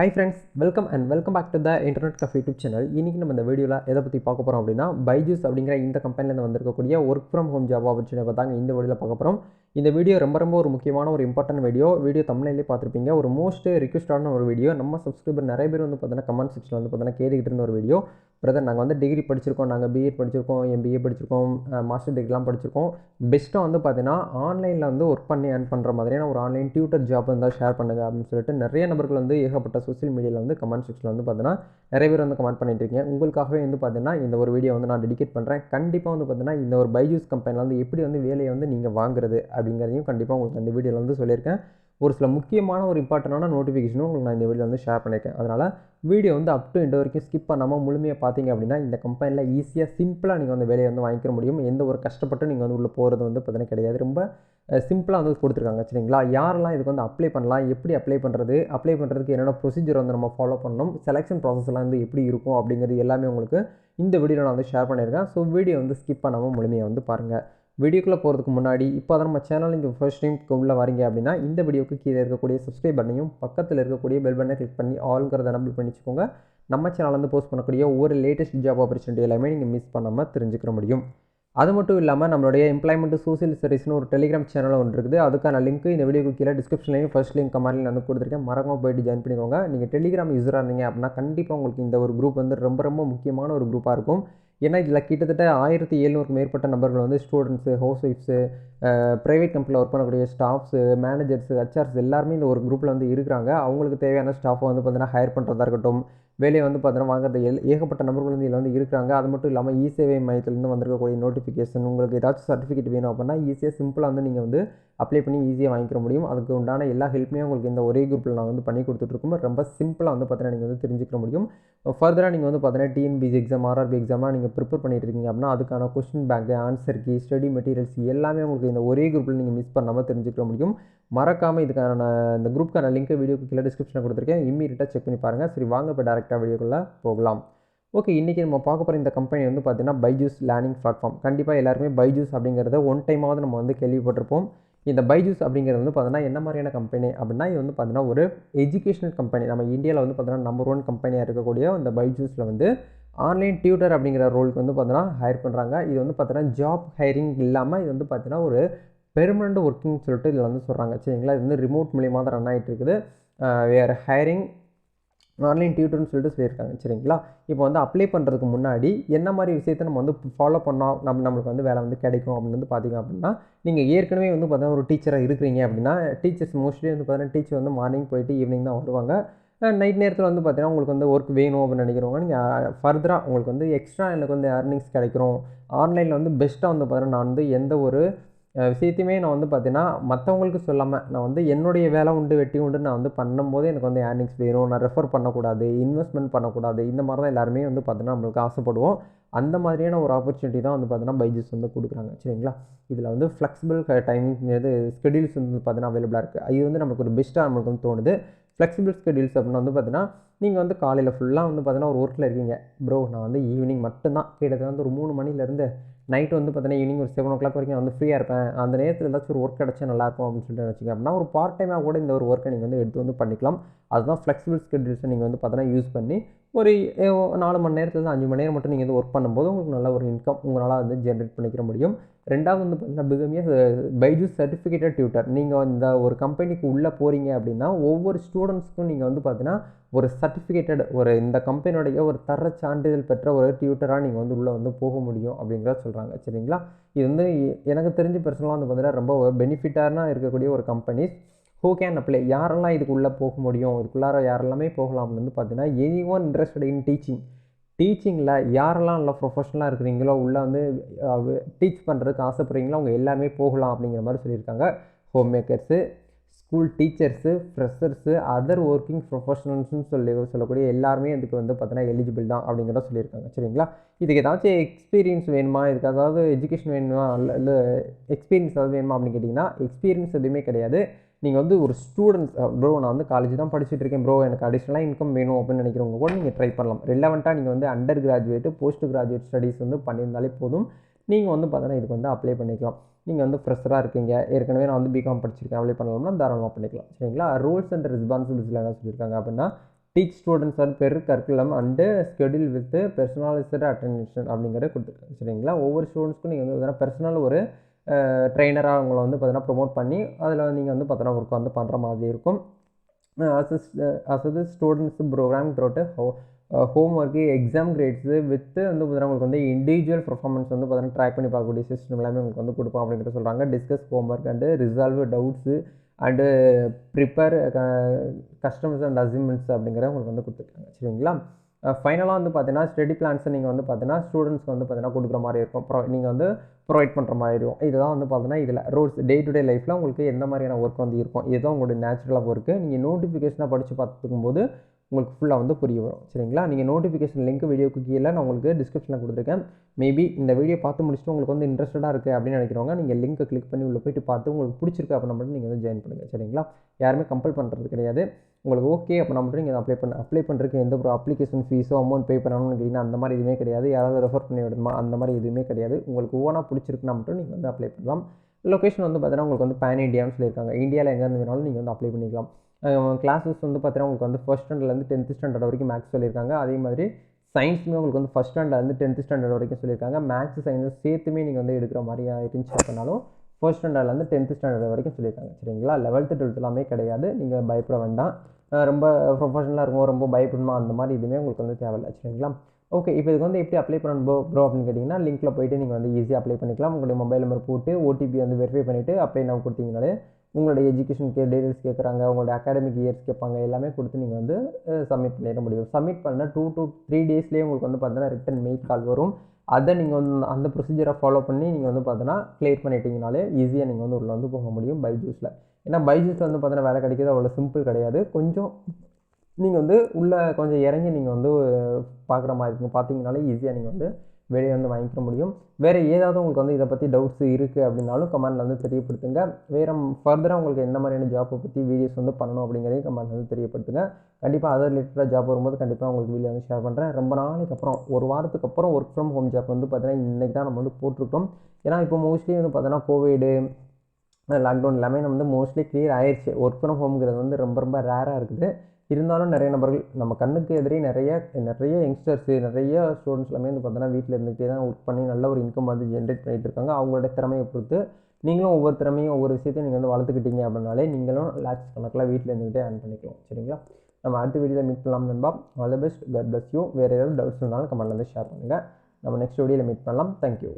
Hi friends welcome and welcome back to the internet cafe YouTube channel இன்றைக்கி நம்ம இந்த வீடியோவில் எதை பற்றி பார்க்க போகிறோம் அப்படின்னா பைஜூஸ் அப்படிங்கிற இந்த கம்பெனிலேருந்து வந்திருக்கக்கூடிய work from home job opportunity பார்த்தாங்க இந்த வீடியோவில் பார்க்க போகிறோம் இந்த வீடியோ ரொம்ப ரொம்ப ஒரு முக்கியமான ஒரு இம்பார்ட்டன்ட் வீடியோ வீடியோ தமிழ்லேயே பார்த்துருப்பீங்க. ஒரு மோஸ்ட் ரிக்வஸ்டான ஒரு வீடியோ நம்ம சப்ஸ்கிரைபர் நிறைய பேர் வந்து பார்த்தீங்கன்னா கமெண்ட் செக்ஷனில் வந்து பார்த்தீங்கன்னா கேட்டுக்கிட்டு இருந்த ஒரு வீடியோ பிரதர் நாங்கள் வந்து டிகிரி படிச்சிருக்கோம். நாங்கள் பிஎட் படிச்சிருக்கோம். எம்பிஏ படிச்சிருக்கோம். மாஸ்டர் டிகிரிலாம் படிச்சிருக்கோம். பெஸ்ட்டாக வந்து பார்த்தீங்கன்னா ஆன்லைனில் வந்து ஒர்க் பண்ணி ஏர்ன் பண்ணுற மாதிரியான ஒரு ஆன்லைன் டியூட்டர் ஜாப் இருந்தால் ஷேர் பண்ணுங்கள் அப்படின்னு சொல்லிட்டு நிறைய நபர்கள் வந்து ஏகப்பட்ட சோஷியல் மீடியாவில் வந்து கமெண்ட் செக்ஷனில் வந்து பார்த்தீங்கன்னா நிறைய பேர் வந்து கமெண்ட் பண்ணிட்டு இருக்கீங்க. உங்களுக்காகவே வந்து பார்த்தீங்கன்னா இந்த ஒரு வீடியோ வந்து நான் டெடிகேட் பண்ணுறேன் கண்டிப்பாக வந்து பார்த்தீங்கன்னா இந்த ஒரு பைஜூஸ் கம்பெனியில் வந்து எப்படி வந்து வேலையை வந்து நீங்கள் வாங்குறது அப்படிங்கிறதையும் கண்டிப்பாக உங்களுக்கு அந்த வீடியோவில் வந்து சொல்லியிருக்கேன். ஒரு சில முக்கியமான ஒரு இம்பார்ட்டண்டான நோட்டிஃபிகேஷனும் உங்களுக்கு நான் இந்த வீடியோவில் வந்து ஷேர் பண்ணியிருக்கேன். அதனால் வீடியோ வந்து அப் டு இந்த வரைக்கும் ஸ்கிப் பண்ணாமல் முழுமையாக பார்த்தீங்க அப்படின்னா இந்த கம்பெனியில் ஈஸியாக சிம்பிளாக நீங்கள் வந்து வேலையை வந்து வாங்கிக்க முடியும். எந்த ஒரு கஷ்டப்பட்டு நீங்கள் வந்து உள்ளே போகிறது வந்து பார்த்தீங்கன்னா கிடையாது. ரொம்ப சிம்பிளாக வந்து கொடுத்துருக்காங்க சரிங்களா? யாரெல்லாம் இதுக்கு வந்து அப்ளை பண்ணலாம் எப்படி அப்ளை பண்ணுறது அப்ளை பண்ணுறதுக்கு என்னென்ன ப்ரொசீஜர் வந்து நம்ம ஃபாலோ பண்ணணும் செலெக்ஷன் ப்ராசஸ்லாம் வந்து எப்படி இருக்கும் அப்படிங்கிறது எல்லாமே உங்களுக்கு இந்த வீடியோவில் நான் வந்து ஷேர் பண்ணியிருக்கேன். ஸோ வீடியோ வந்து ஸ்கிப் பண்ணாமல் முழுமையாக வந்து பாருங்கள் வீடியோக்குள்ளே போகிறதுக்கு முன்னாடி இப்போ தான் நம்ம சேனல் இங்கே ஃபர்ஸ்ட் டைம் உள்ளே வரீங்க அப்படின்னா இந்த வீடியோக்கு கீழே இருக்கக்கூடிய சப்ஸ்கிரைப் பண்ணையும் பக்கத்தில் இருக்கக்கூடிய பெல் பட்டனை கிளிக் பண்ணி ஆளுங்கிறத நம்பர் பண்ணிச்சுக்கோங்க. நம்ம சேனல் போஸ்ட் பண்ணக்கூடிய ஒவ்வொரு லேட்டஸ்ட் ஜாப் ஆப்பர்ச்சுனிட்டி எல்லாமே நீங்கள் மிஸ் பண்ணாமல் தெரிஞ்சுக்க முடியும். அது மட்டும் இல்லாமல் நம்மளுடைய எம்ப்ளாய்மெண்ட் சோசியல் சர்வீஸ்னு ஒரு டெலிகிராம் சேனல் ஒன்று இருக்குது. அதுக்கான லிங்க் இந்த வீடியோக்கு கீழே டிஸ்கிரிப்ஷன்லையும் ஃபர்ஸ்ட் லிங்க் கமெண்ட்லையும் வந்து கொடுத்துருக்கேன். மறக்காம போயிட்டு ஜாயின் பண்ணிக்கோங்க. நீங்கள் டெலிகிராம் யூஸராக இருந்தீங்க அப்படின்னா கண்டிப்பாக உங்களுக்கு இந்த ஒரு குரூப் வந்து ரொம்ப ரொம்ப முக்கியமான ஒரு குரூப்பாக இருக்கும். ஏன்னா இதில் கிட்டத்தட்ட ஆயிரத்தி எழுநூறுக்கு மேற்பட்ட நபர்கள் வந்து ஸ்டூடெண்ட்ஸு ஹவுஸ் ஒய்ஃப்ஸு ப்ரைவேட் கம்பெனியில் ஒர்க் பண்ணக்கூடிய ஸ்டாஃப்ஸு மேனேஜர்ஸு ஹெச்ஆர்ஸ் எல்லாருமே இந்த ஒரு குரூப்பில் வந்து இருக்கிறாங்க. அவங்களுக்கு தேவையான ஸ்டாஃபை வந்து பார்த்தீங்கன்னா ஹையர் பண்ணுறதா இருக்கட்டும் வேலையை வந்து பார்த்தீங்கன்னா வாங்குறது எல் ஏகப்பட்ட நபர்கள் வந்து இதில் வந்து இருக்கிறாங்க. அது மட்டும் இல்லாமல் இ சேவை மையத்திலேருந்து வந்திருக்கக்கூடிய நோட்டிஃபிகேஷன் உங்களுக்கு ஏதாச்சும் சர்டிஃபிகேட் வேணும் அப்படின்னா ஈஸியாக சிம்பிளாக வந்து நீங்கள் வந்து அப்ளை பண்ணி ஈஸியாக வாங்கிக்க முடியும். அதுக்கு உண்டான எல்லா ஹெல்ப்புமே உங்களுக்கு இந்த ஒரே குரூப்பில் நான் வந்து பண்ணி கொடுத்துட்ருக்கோம் ரொம்ப சிம்பிளாக வந்து பார்த்தீங்கன்னா நீங்கள் வந்து தெரிஞ்சுக்க முடியும். ஃபர்தராக நீங்கள் வந்து பார்த்தீங்கன்னா டிஎன்பிசி எக்ஸாம் ஆர்ஆர்பி எக்ஸாம்லாம் நீங்கள் ப்ரிப்பேர் பண்ணிட்டு இருக்கீங்க அப்படின்னா அதுக்கான question bank answer key study materials எல்லாமே உங்களுக்கு இந்த ஒரே குரூப்பில் நீங்கள் மிஸ் பண்ணாமல் தெரிஞ்சுக்க முடியும். மறக்காமல் இதுக்கான இந்த குரூப்க்கான லிங்க் வீடியோக்கு கீழே டிஸ்கிரிப்ஷனில் கொடுத்துருக்கேன். இம்மீடியட்டாக செக் பண்ணி பாருங்கள் சரி வாங்க இப்போ டேரெக்டாக வீடியோக்குள்ளே போகலாம். ஓகே இன்றைக்கி நம்ம பார்க்க போகிற இந்த கம்பெனி வந்து பார்த்திங்கன்னா பைஜூஸ் லேர்னிங் பிளாட்ஃபார்ம் கண்டிப்பாக எல்லாருமே பைஜூஸ் அப்படிங்கிறத ஒன் டைமாவது நம்ம வந்து கேள்விப்பட்டிருப்போம். இந்த பைஜூஸ் அப்படிங்கிறது வந்து பார்த்தீங்கன்னா என்ன மாதிரியான கம்பெனி அப்படின்னா இது வந்து பார்த்தீங்கன்னா ஒரு எஜுகேஷனல் கம்பெனி நம்ம இந்தியாவில் வந்து பார்த்தீங்கன்னா நம்பர் ஒன் கம்பெனியாக இருக்கக்கூடிய இந்த பைஜூஸில் வந்து ஆன்லைன் டியூட்டர் அப்படிங்கிற ரோலுக்கு வந்து பார்த்தீங்கன்னா ஹையர் பண்ணுறாங்க இது வந்து பார்த்தீங்கன்னா ஜாப் ஹையரிங் இல்லாமல் இது வந்து பார்த்தீங்கன்னா ஒரு பெர்மனண்ட் ஒர்க்கிங் சொல்லிட்டு இதில் வந்து சொல்கிறாங்க சரிங்களா? இது வந்து ரிமோட் மூலியமாக தான் ரன் ஆகிட்டு இருக்குது வேறு ஹையரிங் ஆன்லைன் டியூட்டர்னு சொல்லிட்டு சொல்லியிருக்காங்க. சரிங்களா? இப்போ வந்து அப்ளை பண்ணுறதுக்கு முன்னாடி என்ன மாதிரி விஷயத்தை நம்ம வந்து ஃபாலோ பண்ணோம் நம்ம நம்மளுக்கு வந்து வேலை வந்து கிடைக்கும் அப்படின்னு வந்து பார்த்திங்க அப்படின்னா நீங்கள் ஏற்கனவே வந்து பார்த்தீங்கன்னா ஒரு டீச்சராக இருக்கிறீங்க அப்படின்னா டீச்சர்ஸ் மோஸ்ட்லி வந்து பார்த்தீங்கன்னா டீச்சர் வந்து மார்னிங் போயிட்டு ஈவினிங் தான் வருவாங்க. நைட் நேரத்தில் வந்து பார்த்தீங்கன்னா உங்களுக்கு வந்து ஒர்க் வேணும் அப்படின்னு நினைக்கிறவங்க நீங்கள் ஃபர்தராக உங்களுக்கு வந்து எக்ஸ்ட்ரா எனக்கு வந்து ஏர்னிங்ஸ் கிடைக்கிறோம் ஆன்லைனில் வந்து பெஸ்ட்டாக வந்து பார்த்தீங்கன்னா நான் வந்து எந்த ஒரு விஷயத்தையுமே நான் வந்து பார்த்தீங்கன்னா மற்றவங்களுக்கு சொல்லாமல் நான் வந்து என்னுடைய வேலை உண்டு வெட்டி உண்டு நான் வந்து பண்ணும்போது எனக்கு வந்து ஏர்னிங்ஸ் வேணும். நான் ரெஃபர் பண்ணக்கூடாது இன்வெஸ்ட்மெண்ட் பண்ணக்கூடாது இந்த மாதிரி தான் எல்லாருமே வந்து பார்த்தீங்கன்னா நம்மளுக்கு ஆசைப்படுவோம். அந்த மாதிரியான ஒரு ஆப்பர்ச்சுனிட்டி தான் வந்து பார்த்தீங்கன்னா பைஜஸ் வந்து கொடுக்குறாங்க. சரிங்களா? இதில் வந்து ஃப்ளெக்சிபிள் டைமிங் இது ஸ்கெடியூல்ஸ் வந்து பார்த்தீங்கன்னா அவைலபிளாக இருக்குது இது வந்து நமக்கு ஒரு பெஸ்ட்டாக நம்மளுக்கு வந்து தோணுது. ஃப்ளெக்சிபிள் ஸ்கெடியூல்ஸ் அப்படின்னா வந்து பார்த்தீங்கன்னா நீங்கள் வந்து காலையில் ஃபுல்லாக வந்து பார்த்தீங்கன்னா ஒரு ஒர்க்கில் இருக்கீங்க. ப்ரோ நான் வந்து ஈவினிங் மட்டும்தான். கிட்டத்தட்ட வந்து ஒரு மூணு மணிலேருந்து நைட்டு வந்து பார்த்தீங்கன்னா ஈவினிங் ஒரு செவன் ஓ கிளாக் வரைக்கும் நான் வந்து ஃப்ரீயாக இருப்பேன். அந்த நேரத்தில் ஏதாச்சும் ஒரு ஒர்க் கிடச்சா நல்லாயிருக்கும் அப்படின்னு சொல்லிட்டு நினச்சிங்க அப்படின்னா ஒரு பார்ட் டைமாக கூட இந்த ஒரு ஒர்க்கை நீங்கள் வந்து எடுத்து வந்து பண்ணிக்கலாம். அதுதான் ஃப்ளெக்சிபிள் ஸ்கெட்யூல்ஸை நீங்கள் வந்து பார்த்தீங்கன்னா யூஸ் பண்ணி ஒரு நாலு மணி நேரத்தில் அஞ்சு மணி நேரம் மட்டும் நீங்கள் வந்து ஒர்க் பண்ணும்போது உங்களுக்கு நல்ல ஒரு இன்கம் உங்களால் வந்து ஜென்ரேட் பண்ணிக்கிற முடியும். ரெண்டாவது வந்து பார்த்தீங்கன்னா பிகமிய பைஜூஸ் சர்டிஃபிகேட்டட் டியூட்டர் நீங்கள் இந்த ஒரு கம்பெனிக்கு உள்ளே போகிறீங்க அப்படின்னா ஒவ்வொரு ஸ்டூடெண்ட்ஸ்க்கும் நீங்கள் வந்து பார்த்தீங்கன்னா ஒரு சர்டிஃபிகேட்டட் ஒரு இந்த கம்பெனியோடைய ஒரு தர சான்றிதழ் பெற்ற ஒரு டியூட்டராக நீங்கள் வந்து உள்ளே வந்து போக முடியும் அப்படிங்கிறத சொல்கிறாங்க சரிங்களா? இது வந்து எனக்கு தெரிஞ்ச பர்சனலாக வந்து பார்த்தீங்கன்னா ரொம்ப பெனிஃபிட்டான இருக்கக்கூடிய ஒரு கம்பெனிஸ் ஹூ கேன் அப்ளை யாரெல்லாம் இதுக்குள்ளே போக முடியும்? இதுக்குள்ளார யாரெல்லாமே போகலாம்னு வந்து பார்த்தீங்கன்னா any one interested in teaching டீச்சிங்கில் யாரெல்லாம் நல்லா ப்ரொஃபஷனலாக இருக்கிறீங்களோ உள்ளே வந்து டீச் பண்ணுறதுக்கு ஆசைப்படுறீங்களோ அவங்க எல்லாருமே போகலாம் அப்படிங்கிற மாதிரி சொல்லியிருக்காங்க. Home makers school teachers freshers other working ப்ரொஃபஷனல்ஸ்னு சொல்லி சொல்லக்கூடிய எல்லாருமே இதுக்கு வந்து பார்த்தீங்கன்னா எலிஜிபிள் தான் அப்படிங்கிறத சொல்லியிருக்காங்க. சரிங்களா? இதுக்கு ஏதாச்சும் எக்ஸ்பீரியன்ஸ் வேணுமா? இதுக்கு அதாவது எஜுகேஷன் வேணுமா? இல்லை இல்லை எக்ஸ்பீரியன்ஸ் ஏதாவது வேணுமா அப்படின்னு கேட்டிங்கன்னா எக்ஸ்பீரியன்ஸ் எதுவுமே கிடையாது. நீங்கள் வந்து ஒரு ஸ்டூடெண்ட்ஸ் ப்ரோ நான் வந்து காலேஜ் தான் படிச்சுட்டு இருக்கேன் ப்ரோ எனக்கு அடிஷ்னலாக இன்கம் வேணும் அப்படின்னு நினைக்கிறவங்க கூட நீங்கள் ட்ரை பண்ணலாம். ரெலவெண்ட்டாக நீங்கள் வந்து under graduate post graduate studies வந்து பண்ணியிருந்தாலே போதும். நீங்கள் வந்து பார்த்தீங்கன்னா இதுக்கு வந்து அப்ளை பண்ணிக்கலாம். நீங்கள் வந்து ஃப்ரெஷராக இருக்கீங்க. ஏற்கனவே நான் வந்து பிகாம் படிச்சிருக்கேன். அப்ளை பண்ணலாம்னா தாராளமாக பண்ணிக்கலாம். சரிங்களா? ரூல்ஸ் அண்ட் ரெஸ்பான்சிபிலிட்டியில் என்ன சொல்லியிருக்காங்க அப்படின்னா டீச் ஸ்டூடெண்ட்ஸ் அண்ட் பெரு curriculum and schedule with personalized attention அப்படிங்கிறத கொடுத்துருக்காங்க. சரிங்களா? ஒவ்வொரு ஸ்டூடெண்ட்ஸ்க்கும் நீங்கள் வந்து பர்சனல் ஒரு ட்ரெயினராக அவங்கள வந்து பார்த்தீங்கன்னா ப்ரொமோட் பண்ணி அதில் நீங்கள் வந்து பார்த்தீங்கன்னா ஒர்க் வந்து பண்ணுற மாதிரி இருக்கும். Assess assess students program through home work exam grades with வந்து பார்த்தீங்கன்னா உங்களுக்கு வந்து இண்டிவிஜுவல் பர்ஃபார்மன்ஸ் வந்து பார்த்தீங்கன்னா ட்ராக் பண்ணி பார்க்கக்கூடிய சிஸ்டம் எல்லாமே உங்களுக்கு வந்து கொடுப்போம் அப்படிங்கிற சொல்கிறாங்க discuss home work and resolve doubts and prepare customers and assignments அப்படிங்கிற உங்களுக்கு வந்து கொடுத்துருக்காங்க. சரிங்களா? ஃபைனலாக வந்து பார்த்தீங்கன்னா ஸ்டடி பிளான்ஸை நீங்கள் வந்து பார்த்தீங்கன்னா ஸ்டூடெண்ட்ஸ்க்கு வந்து பார்த்தீங்கன்னா கொடுக்குற மாதிரி இருக்கும். ப்ரொ நீங்கள் வந்து ப்ரொவைட் பண்ணுற மாதிரி இருக்கும். இதெல்லாம் வந்து பார்த்தீங்கன்னா இதில் ரோட்ஸ் டே டு டே லைஃப்பில் உங்களுக்கு எந்த மாதிரியான ஒர்க் வந்து இருக்கும். இதுதான் உங்களுடைய நேச்சுரலாக ஒர்க்கு நீங்கள் நோட்டிஃபிகேஷனாக படித்து பார்த்துக்கும் போது உங்களுக்கு ஃபுல்லாக வந்து புரிய வரும். சரிங்களா? நீங்கள் நோட்டிஃபிகேஷன் லிங்க் வீடியோக்கு கீழே நான் உங்களுக்கு டிஸ்கிரிப்ஷனில் கொடுத்துருக்கேன். மேபி இந்த வீடியோ பார்த்து முடிச்சுட்டு உங்களுக்கு வந்து இன்ட்ரெஸ்டடாக இருக்குது அப்படின்னு நினைக்கிறவங்க நீங்கள் லிங்க்கை கிளிக் பண்ணி உள்ளே போய்ட்டு பார்த்து உங்களுக்கு பிடிச்சிருக்கு அப்படின்னா மட்டும் நீங்கள் வந்து ஜாயின் பண்ணுங்கள் சரிங்களா? யாருமே கம்பல் பண்ணுறது கிடையாது. உங்களுக்கு ஓகே அப்படின்னா மட்டும் நீங்கள் அப்ளை பண்ண அப்ளை பண்ணுறதுக்கு எந்த ஒரு அப்ளிகேஷன் ஃபீஸோ அமௌண்ட் பே பண்ணணும்னு கேட்டிங்கன்னா அந்த மாதிரி எதுவுமே கிடையாது. யாராவது ரெஃபர் பண்ணி விடுமா அந்த மாதிரி எதுவுமே கிடையாது. உங்களுக்கு ஓனாக பிடிச்சிருக்குன்னா மட்டும் நீங்கள் வந்து அப்ளை பண்ணலாம். லொக்கேஷன் வந்து பார்த்தீங்கன்னா உங்களுக்கு வந்து பேன் இண்டியான்னு சொல்லியிருக்காங்க. இந்தியாவில் எங்கேருந்து வேணாலும் நீங்கள் வந்து அப்ளை பண்ணிக்கலாம். கிளாஸஸ் வந்து பார்த்தீங்கன்னா உங்களுக்கு வந்து ஃபஸ்ட் ஸ்டாண்டர்ட்லேருந்து டென்த் ஸ்டாண்டர்ட் வரைக்கும் மேக்ஸ் சொல்லியிருக்காங்க. அதே மாதிரி சயின்ஸுமே உங்களுக்கு வந்து ஃபஸ்ட் ஸ்டாண்டர்ட்லேருந்து டென்த் ஸ்டாண்டர்ட் வரைக்கும் சொல்லியிருக்காங்க. மேக்ஸ் சயின்ஸ் சேர்த்துமே நீங்கள் வந்து எடுக்கிற மாதிரி இருந்துச்சு அப்படின்னாலும் ஃபர்ஸ்ட் ஸ்டாண்டர்ட்லேருந்து டென்த் ஸ்டாண்டர்ட் வரைக்கும் சொல்லியிருக்காங்க. சரிங்களா? லெவல்த்து டுவெல்த் எல்லாமே கிடையாது. நீங்கள் பயப்பட வேண்டாம். ரொம்ப ப்ரொஃபஷனலாக இருக்கும் ரொம்ப பயப்படணுமா? அந்த மாதிரி இதுவுமே உங்களுக்கு வந்து தேவையில்லை. சரிங்களா? ஓகே இப்போ இதுக்கு வந்து எப்படி அப்ளை பண்ணணும் ப்ரோ ப்ரோ அப்படின்னு கேட்டிங்கன்னா லிங்க்கில் போயிட்டு நீங்கள் வந்து ஈஸியாக அப்ளை பண்ணிக்கலாம். உங்களுடைய மொபைல் நம்பர் போட்டு ஓடிபி வந்து வெரிஃபை பண்ணிவிட்டு அப்ளை நம்ம கொடுத்தீங்கனாலே உங்களோட எஜுகேஷன் கே டீடைல்ஸ் கேட்குறாங்க உங்களோட அகாடமிக் இயர்ஸ் கேட்பாங்க எல்லாமே கொடுத்து நீங்கள் வந்து சப்மிட் பண்ணிட முடியும். சப்மிட் பண்ணால் டூ டூ த்ரீ டேஸ்லேயே உங்களுக்கு வந்து பார்த்தீங்கன்னா ரிட்டன் மெயில் கால் வரும். அதை நீங்கள் வந்து அந்த ப்ரொசீஜரை ஃபாலோ பண்ணி நீங்கள் வந்து பார்த்தீங்கன்னா கிளியர் பண்ணிட்டீங்கனாலே ஈஸியாக நீங்கள் வந்து உள்ளே வந்து போக முடியும் பைஜூஸில் ஏன்னா பைஜூஸில் வந்து பார்த்தீங்கன்னா வேலை கிடைக்கிறது அவ்வளோ சிம்பிள் கிடையாது. கொஞ்சம் நீங்கள் வந்து உள்ளே கொஞ்சம் இறங்கி நீங்கள் வந்து பார்க்குற மாதிரி இருக்கும் பார்த்தீங்கனாலே ஈஸியாக நீங்கள் வந்து வெளியே வந்து வாங்கிக்க முடியும். வேறு ஏதாவது உங்களுக்கு வந்து இதை பற்றி டவுட்ஸ் இருக்குது அப்படின்னாலும் கமெண்டில் வந்து தெரியப்படுத்துங்க. வேறு ஃபர்தராக உங்களுக்கு எந்த மாதிரியான ஜாப்பை பற்றி வீடியோஸ் வந்து பண்ணணும் அப்படிங்கிறதையும் கமெண்ட் வந்து தெரியப்படுத்துங்க. கண்டிப்பாக அதர் ரிலேட்டடாக ஜாப் வரும்போது கண்டிப்பாக உங்களுக்கு வீடியோ வந்து ஷேர் பண்ணுறேன் ரொம்ப நாளைக்கு அப்புறம் ஒரு வாரத்துக்கு அப்புறம் ஒர்க் ஃப்ரம் ஹோம் ஜாப் வந்து பார்த்தீங்கன்னா இன்றைக்கி தான் நம்ம வந்து போட்டிருக்கோம். ஏன்னா இப்போ மோஸ்ட்லி வந்து பார்த்தீங்கன்னா கோவிடு லாக்டவுன் எல்லாமே நம்ம வந்து மோஸ்ட்லி கிளியர் ஆயிடுச்சு ஒர்க் ஃப்ரம் ஹோம்ங்கிறது வந்து ரொம்ப ரொம்ப ரேராக இருக்குது. இருந்தாலும் நிறைய நபர்கள் நம்ம கண்ணுக்கு எதிரே நிறைய நிறைய யங்ஸ்டர்ஸு நிறைய ஸ்டூடெண்ட்ஸ் எல்லாமே வந்து பார்த்தோன்னா வீட்டில் இருந்துகிட்டே தான் ஒர்க் பண்ணி நல்ல ஒரு இன்கம் வந்து ஜென்ரேட் பண்ணிகிட்டு இருக்காங்க. அவங்களோட திறமையை பொறுத்து நீங்களும் ஒவ்வொரு திறமையும் ஒவ்வொரு விஷயத்தையும் நீங்கள் வந்து வளர்த்துக்கிட்டீங்க அப்படின்னாலே நீங்களும் லேக்ஸ் கணக்கில் வீட்டில் இருந்துகிட்டே ஏர்ன் பண்ணிக்கலாம். சரிங்களா? நம்ம அடுத்த வீடியோவில் மீட் பண்ணலாம் நண்பா. ஆல் த பெஸ்ட் கட் பெஸ்ட் யூ வேறு ஏதாவது டவுட்ஸ் இருந்தாலும் கமெண்ட்லேருந்து ஷேர் பண்ணுங்கள் நம்ம நெக்ஸ்ட் வீடியோவில் மீட் பண்ணலாம். தேங்க்யூ